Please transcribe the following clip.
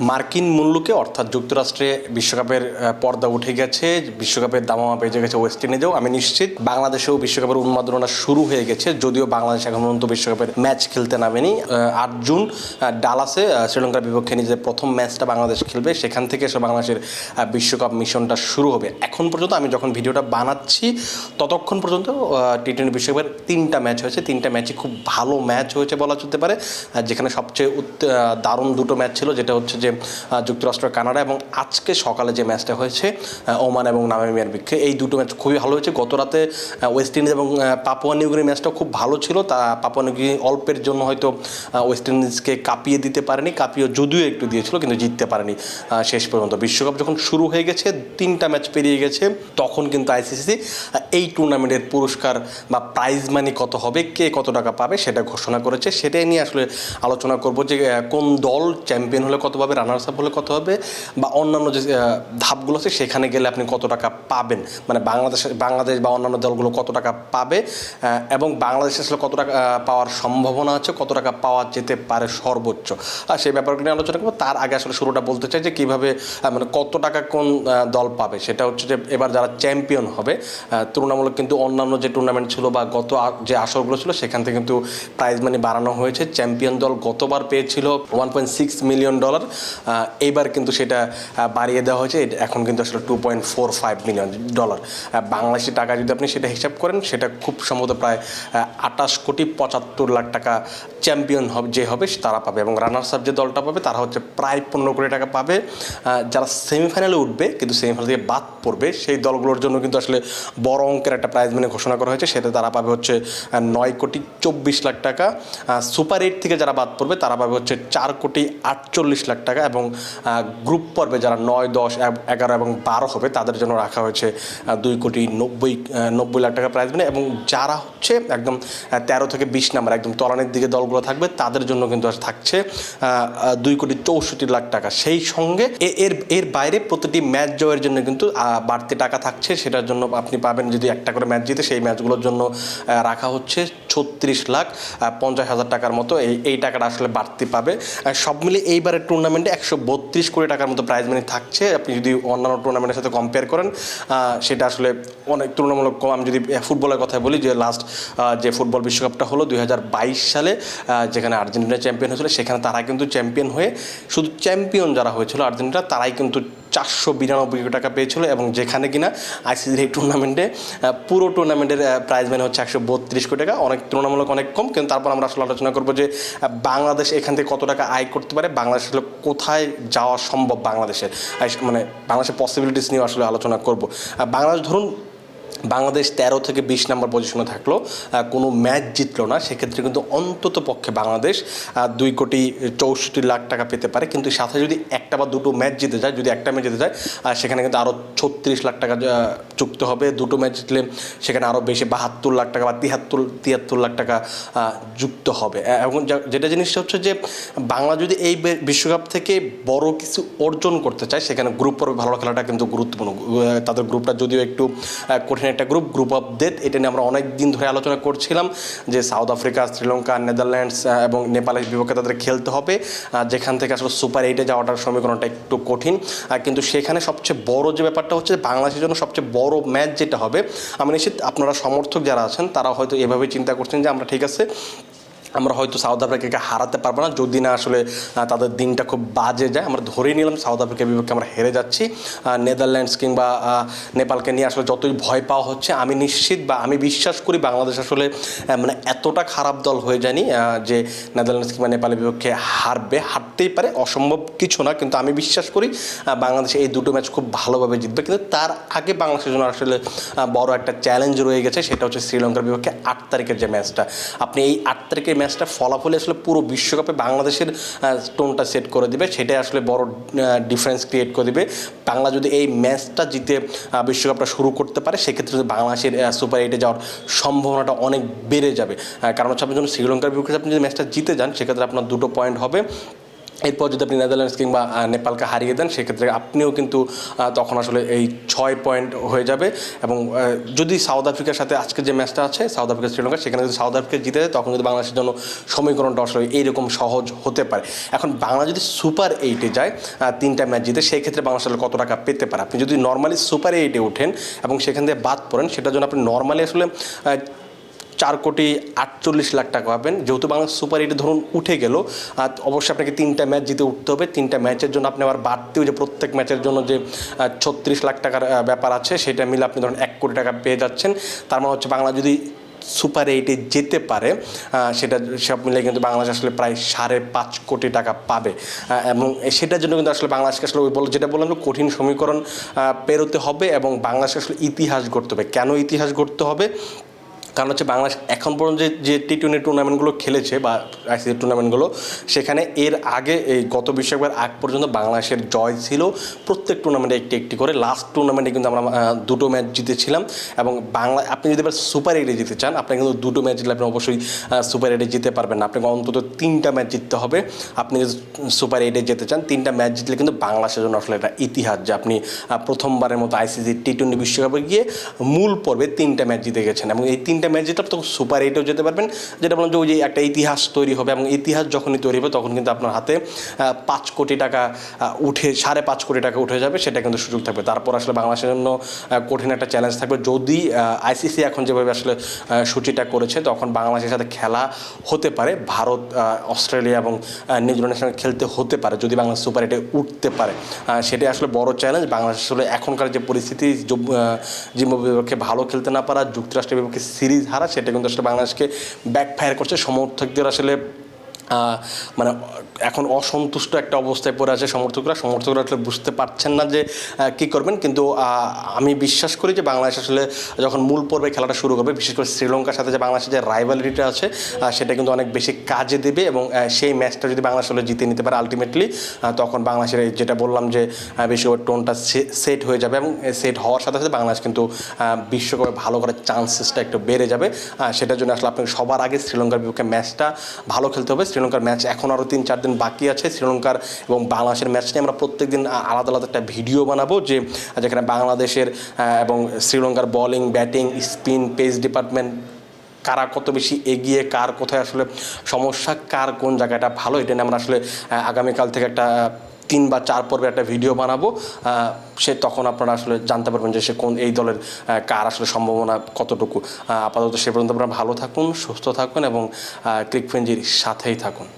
মার্কিন মূল্যকে অর্থাৎ যুক্তরাষ্ট্রে বিশ্বকাপের পর্দা উঠে গেছে, বিশ্বকাপের দামামা বেজে গেছে ওয়েস্ট ইন্ডিজেও, আমি নিশ্চিত বাংলাদেশেও বিশ্বকাপের উন্মাদনা শুরু হয়ে গেছে, যদিও বাংলাদেশ এখন পর্যন্ত বিশ্বকাপের ম্যাচ খেলতে নামেনি। আট জুন ডালাসে শ্রীলঙ্কার বিপক্ষে নিজের প্রথম ম্যাচটা বাংলাদেশ খেলবে, সেখান থেকে সে বাংলাদেশের বিশ্বকাপ মিশনটা শুরু হবে। এখন পর্যন্ত আমি যখন ভিডিওটা বানাচ্ছি, ততক্ষণ পর্যন্ত টি টোয়েন্টি বিশ্বকাপের তিনটা ম্যাচ হয়েছে, তিনটা ম্যাচই খুব ভালো ম্যাচ হয়েছে বলা যেতে পারে যেখানে সবচেয়ে দারুণ দুটো ম্যাচ ছিল, যেটা হচ্ছে যে যুক্তরাষ্ট্র, কানাডা এবং আজকে সকালে যে ম্যাচটা হয়েছে ওমান এবং নামিবিয়ার বিক্ষে, এই দুটো ম্যাচ খুবই ভালো হয়েছে। গত রাতে ওয়েস্ট ইন্ডিজ এবং পাপুয়া নিউগিনি ম্যাচটাও খুব ভালো ছিল। তা পাপুয়া নিউগিনি অল্পের জন্য হয়তো ওয়েস্ট ইন্ডিজকে কাঁপিয়ে দিতে পারেনি কাঁপিয়ে যদিও একটু দিয়েছিল, কিন্তু জিততে পারেনি শেষ পর্যন্ত। বিশ্বকাপ যখন শুরু হয়ে গেছে, তিনটা ম্যাচ পেরিয়ে গেছে, তখন কিন্তু আইসিসি এই টুর্নামেন্টের পুরস্কার বা প্রাইজ মানি কত হবে, কে কত টাকা পাবে সেটা ঘোষণা করেছে। সেটাই নিয়ে আসলে আলোচনা করব যে কোন দল চ্যাম্পিয়ন হলে কত পাবে রানার্স আপ হলে কত হবে, বা অন্যান্য যে ধাপগুলো আছে, সেখানে গেলে আপনি কত টাকা পাবেন? মানে বাংলাদেশ বাংলাদেশ বা অন্যান্য দলগুলো কত টাকা পাবে? এবং বাংলাদেশ আসলে কত টাকা পাওয়ার সম্ভাবনা আছে, কত টাকা পাওয়া যেতে পারে সর্বোচ্চ? আর সেই ব্যাপারগুলো নিয়ে আলোচনা করব। তার আগে আসলে শুরুটা বলতে চাই যে, কীভাবে মানে কত টাকা কোন দল পাবে? সেটা হচ্ছে যে, এবার যারা চ্যাম্পিয়ন হবে তুলনামূলক কিন্তু অন্যান্য যে টুর্নামেন্ট ছিল বা গত যে আসরগুলো ছিল, সেখান থেকে কিন্তু প্রাইজ মানি বাড়ানো হয়েছে। চ্যাম্পিয়ন দল গতবার পেয়েছিল one point six million dollar এইবার কিন্তু সেটা বাড়িয়ে দেওয়া হয়েছে। এখন কিন্তু আসলে two point four five million dollar Bangladeshi টাকা যদি আপনি সেটা হিসাব করেন, সেটা খুব সম্ভবত প্রায় আটাশ কোটি পঁচাত্তর লাখ টাকা চ্যাম্পিয়ন হবে, যে হবে তারা পাবে। এবং রানার্স আপ যে দলটা পাবে, তারা হচ্ছে প্রায় পনেরো কোটি টাকা পাবে। যারা সেমিফাইনালে উঠবে, কিন্তু সেমিফাইনাল থেকে বাদ পড়বে, সেই দলগুলোর জন্য কিন্তু আসলে বড় অঙ্কের একটা প্রাইজ মানে ঘোষণা করা হয়েছে। সেটা তারা পাবে হচ্ছে নয় কোটি চব্বিশ লাখ টাকা। সুপার এইট থেকে যারা বাদ পড়বে, তারা পাবে হচ্ছে চার কোটি আটচল্লিশ লাখ টাকা। এবং গ্রুপ পর্বে যারা নয়, দশ এগারো এবং বারো হবে, তাদের জন্য রাখা হয়েছে দুই কোটি নব্বই নব্বই লাখ টাকা প্রাইজ মানে এবং যারা হচ্ছে একদম তেরো থেকে বিশ নাম্বার একদম তলানের দিকে দলগুলো থাকবে, তাদের জন্য কিন্তু থাকছে দুই কোটি চৌষট্টি লাখ টাকা। সেই সঙ্গে এর এর বাইরে প্রতিটি ম্যাচ জয়ের জন্য কিন্তু বাড়তি টাকা থাকছে, সেটার জন্য আপনি পাবেন যদি একটা করে ম্যাচ জিতে, সেই ম্যাচগুলোর জন্য রাখা হচ্ছে ছত্রিশ লাখ পঞ্চাশ হাজার টাকার মতো। এই এই টাকাটা আসলে বাড়তি পাবে। সব মিলে এইবারের টুর্নামেন্টে একশো বত্রিশ কোটি টাকার মতো প্রাইজ মানি থাকছে। আপনি যদি অন্যান্য টুর্নামেন্টের সাথে কম্পেয়ার করেন সেটা আসলে অনেক তুলনামূলক কম। আমি যদি ফুটবলের কথা বলি, যে লাস্ট যে ফুটবল বিশ্বকাপটা হলো দু হাজার বাইশ সালে যেখানে আর্জেন্টিনা চ্যাম্পিয়ন হয়েছিল, সেখানে তারা কিন্তু চ্যাম্পিয়ন হয়ে, শুধু চ্যাম্পিয়ন যারা হয়েছিল আর্জেন্টিনা, তারাই কিন্তু চারশো বিরানব্বই টাকা পেয়েছিল এবং যেখানে কিনা আইসিসির এই টুর্নামেন্টে পুরো টুর্নামেন্টের প্রাইজ মানে হচ্ছে একশো বত্রিশ কোটি টাকা। অনেক তুলনামূলক অনেক কম, কিন্তু তারপর আমরা আসলে আলোচনা করব যে বাংলাদেশ এখান থেকে কত টাকা আয় করতে পারে, বাংলাদেশ আসলে কোথায় যাওয়া সম্ভব বাংলাদেশের? মানে বাংলাদেশের পসিবিলিটিস নিয়ে আসলে আলোচনা করব। বাংলাদেশ ধরুন বাংলাদেশ তেরো থেকে বিশ নম্বর পজিশনে থাকল। কোনো ম্যাচ জিতলো না, সেক্ষেত্রে কিন্তু অন্তত পক্ষে বাংলাদেশ দুই কোটি চৌষট্টি লাখ টাকা পেতে পারে। কিন্তু সাথে যদি একটা বা দুটো ম্যাচ জিতে যায়, যদি একটা ম্যাচ জিতে যায় সেখানে কিন্তু আরও ছত্রিশ লাখ টাকা চুক্ত হবে। দুটো ম্যাচ জিতলে সেখানে আরও বেশি বাহাত্তর লাখ টাকা বা তিয়াত্তর তিয়াত্তর লাখ টাকা যুক্ত হবে। এবং যেটা জিনিসটা হচ্ছে যে, বাংলা যদি এই বিশ্বকাপ থেকে বড় কিছু অর্জন করতে চায়, সেখানে গ্রুপ পর্বে ভালো খেলাটা কিন্তু গুরুত্বপূর্ণ। তাদের গ্রুপটা যদিও একটু কঠিন একটা গ্রুপ গ্রুপ অফ ডেথ এটা নিয়ে আমরা অনেক দিন ধরে আলোচনা করছিলাম যে সাউথ আফ্রিকা শ্রীলঙ্কা নেদারল্যান্ডস এবং নেপালের বিপক্ষে তাদের খেলতে হবে। যেখান থেকে আসলে সুপার এইটে যাওয়াটার সমীকরণটা একটু কঠিন। কিন্তু সেখানে সবচেয়ে বড় যে ব্যাপারটা হচ্ছে বাংলাদেশের জন্য সবচেয়ে বড় ম্যাচ যেটা হবে, আমি নিশ্চিত আপনারা সমর্থক যারা আছেন তারা হয়তো এভাবে চিন্তা করছেন যে আমরা ঠিক আছে আমরা হয়তো সাউথ আফ্রিকাকে হারাতে পারব না, যদি না আসলে তাদের দিনটা খুব বাজে যায়। আমরা ধরেই নিলাম সাউথ আফ্রিকার বিপক্ষে আমরা হেরে যাচ্ছি। নেদারল্যান্ডস কিংবা নেপালকে নিয়ে আসলে যতই ভয় পাওয়া হচ্ছে, আমি নিশ্চিত বা আমি বিশ্বাস করি বাংলাদেশ আসলে মানে এতটা খারাপ দল হয়ে জানি যে নেদারল্যান্ডস কিংবা নেপালের বিপক্ষে হারবে, হারতেই পারে, অসম্ভব কিছু না। কিন্তু আমি বিশ্বাস করি বাংলাদেশ এই দুটো ম্যাচ খুব ভালোভাবে জিতবে। কিন্তু তার আগে বাংলাদেশের জন্য আসলে বড় একটা চ্যালেঞ্জ রয়ে গেছে, সেটা হচ্ছে শ্রীলঙ্কার বিপক্ষে আট তারিখের যে ম্যাচটা। আপনি এই আট তারিখের ম্যাচটা ফলাফলে আসলে পুরো বিশ্বকাপে বাংলাদেশের টোনটা সেট করে দেবে। সেটাই আসলে বড় ডিফারেন্স ক্রিয়েট করে দেবে। বাংলা যদি এই ম্যাচটা জিতে বিশ্বকাপটা শুরু করতে পারে, সেক্ষেত্রে বাংলাদেশের সুপার এইটে যাওয়ার সম্ভাবনাটা অনেক বেড়ে যাবে। কারণ হচ্ছে আপনি যখন শ্রীলঙ্কার বিপক্ষে আপনি যদি ম্যাচটা জিতে যান, সেক্ষেত্রে আপনার দুটো পয়েন্ট হবে। এরপর যদি আপনি নেদারল্যান্ডস কিংবা নেপালকে হারিয়ে দেন, সেক্ষেত্রে আপনিও কিন্তু তখন আসলে এই ছয় পয়েন্ট হয়ে যাবে। এবং যদি সাউথ আফ্রিকার সাথে আজকে যে ম্যাচটা আছে সাউথ আফ্রিকা শ্রীলঙ্কা সেখানে যদি সাউথ আফ্রিকা জিতে যায়, তখন কিন্তু বাংলাদেশের জন্য সমীকরণটা আসলে এইরকম সহজ হতে পারে। এখন বাংলা যদি সুপার এইটে যায় তিনটা ম্যাচ জিতে সেই ক্ষেত্রে বাংলাদেশ কত টাকা পেতে পারে? আপনি যদি নর্মালি সুপার এইটে ওঠেন এবং সেখান থেকে বাদ পড়েন, সেটার জন্য আপনি নর্মালি আসলে চার কোটি আটচল্লিশ লাখ টাকা পাবেন। যেহেতু বাংলাদেশ সুপার এইটে ধরুন উঠে গেল, আর অবশ্যই আপনাকে তিনটা ম্যাচ জিতে উঠতে হবে। তিনটা ম্যাচের জন্য আপনি আবার বাড়তেও যে প্রত্যেক ম্যাচের জন্য যে ছত্রিশ লাখ টাকার ব্যাপার আছে, সেটা মিলে আপনি ধরুন এক কোটি টাকা পেয়ে যাচ্ছেন। তার মানে হচ্ছে বাংলা যদি সুপার এইটে যেতে পারে সেটা সব মিলে কিন্তু বাংলাদেশ আসলে প্রায় সাড়ে পাঁচ কোটি টাকা পাবে। এবং সেটার জন্য কিন্তু আসলে বাংলাদেশকে আসলে ওই বল যেটা বললাম কঠিন সমীকরণ পেরোতে হবে এবং বাংলাদেশকে আসলে ইতিহাস গড়তে হবে। কেন ইতিহাস গড়তে হবে? কারণ হচ্ছে বাংলাদেশ এখন পর্যন্ত যে টি টোয়েন্টি টুর্নামেন্টগুলো খেলেছে বা আইসিসি টুর্নামেন্টগুলো সেখানে এর আগে এই গত বিশ্বকাপের আগ পর্যন্ত বাংলাদেশের জয় ছিল প্রত্যেক টুর্নামেন্টে একটি একটি করে। লাস্ট টুর্নামেন্টে কিন্তু আমরা দুটো ম্যাচ জিতেছিলাম এবং বাংলা, আপনি যদি এবার সুপার এইটে জিতে চান, আপনি কিন্তু দুটো ম্যাচ জিতলে আপনি অবশ্যই সুপার এইটে জিতে পারবেন না। আপনাকে অন্তত তিনটা ম্যাচ জিততে হবে। আপনি যদি সুপার এইটে যেতে চান, তিনটা ম্যাচ জিতলে কিন্তু বাংলাদেশের জন্য আসলে এটা ইতিহাস যে আপনি প্রথমবারের মতো আইসিসি টি টোয়েন্টি বিশ্বকাপে গিয়ে মূল পর্বে তিনটা ম্যাচ জিতে গেছেন এবং এই তিনটা ম্যাচ জিতে তখন সুপার এইটেও যেতে পারবেন। যেটা বললাম যে ওই যে একটা ইতিহাস তৈরি হবে এবং ইতিহাস যখনই তৈরি হবে তখন কিন্তু আপনার হাতে পাঁচ কোটি টাকা উঠে, সাড়ে পাঁচ কোটি টাকা উঠে যাবে, সেটা কিন্তু সুযোগ থাকবে। তারপর আসলে বাংলাদেশের জন্য কঠিন একটা চ্যালেঞ্জ থাকবে। যদি আইসিসি এখন যেভাবে আসলে সূচিটা করেছে, তখন বাংলাদেশের সাথে খেলা হতে পারে, ভারত অস্ট্রেলিয়া এবং নিউজিল্যান্ডের সঙ্গে খেলতে হতে পারে, যদি বাংলাদেশ সুপার এইটে উঠতে পারে। সেটাই আসলে বড় চ্যালেঞ্জ বাংলাদেশ আসলে এখনকার যে পরিস্থিতি জিম্বাবুয়ের বিপক্ষে ভালো খেলতে না পারা, যুক্তরাষ্ট্রের বিপক্ষে সিরিজ হারা সেটা কিন্তু আসলে বাংলাদেশকে ব্যাকফায়ার করছে। সমর্থকদের আসলে মানে এখন অসন্তুষ্ট একটা অবস্থায় পড়ে আছে সমর্থকরা। সমর্থকরা আসলে বুঝতে পারছেন না যে কী করবেন। কিন্তু আমি বিশ্বাস করি যে বাংলাদেশ আসলে যখন মূল পর্বে খেলাটা শুরু করবে, বিশেষ করে শ্রীলঙ্কার সাথে যে বাংলাদেশের যে রাইভালিটিটা আছে সেটা কিন্তু অনেক বেশি কাজে দেবে এবং সেই ম্যাচটা যদি বাংলাদেশ আসলে জিতে নিতে পারে আলটিমেটলি তখন বাংলাদেশের যেটা বললাম যে বিশ্বকাপের টোনটা সেট হয়ে যাবে এবং সেট হওয়ার সাথে সাথে বাংলাদেশ কিন্তু বিশ্বকাপে ভালো করার চান্সেসটা একটু বেড়ে যাবে। সেটার জন্য আসলে আপনাকে সবার আগে শ্রীলঙ্কার বিপক্ষে ম্যাচটা ভালো খেলতে হবে। শ্রীলঙ্কার ম্যাচ এখন আরও তিন, চার দিন বাকি আছে। শ্রীলঙ্কার এবং বাংলাদেশের ম্যাচ নিয়ে আমরা প্রত্যেক দিন আলাদা আলাদা একটা ভিডিও বানাবো যে যেখানে বাংলাদেশের এবং শ্রীলঙ্কার bowling batting spin pace department কারা কত বেশি এগিয়ে, কার কোথায় আসলে সমস্যা, কার কোন জায়গাটা ভালো, এটা নিয়ে আমরা আসলে আগামীকাল থেকে একটা তিন বা চার পর্বে একটা ভিডিও বানাবো। সে তখন আপনারা আসলে জানতে পারবেন যে সে কোন, এই দলের কার আসলে সম্ভাবনা কতটুকু। আপাতত সে পর্যন্ত আপনারা ভালো থাকুন, সুস্থ থাকুন এবং ক্রিকফেঞ্জির সাথেই থাকুন।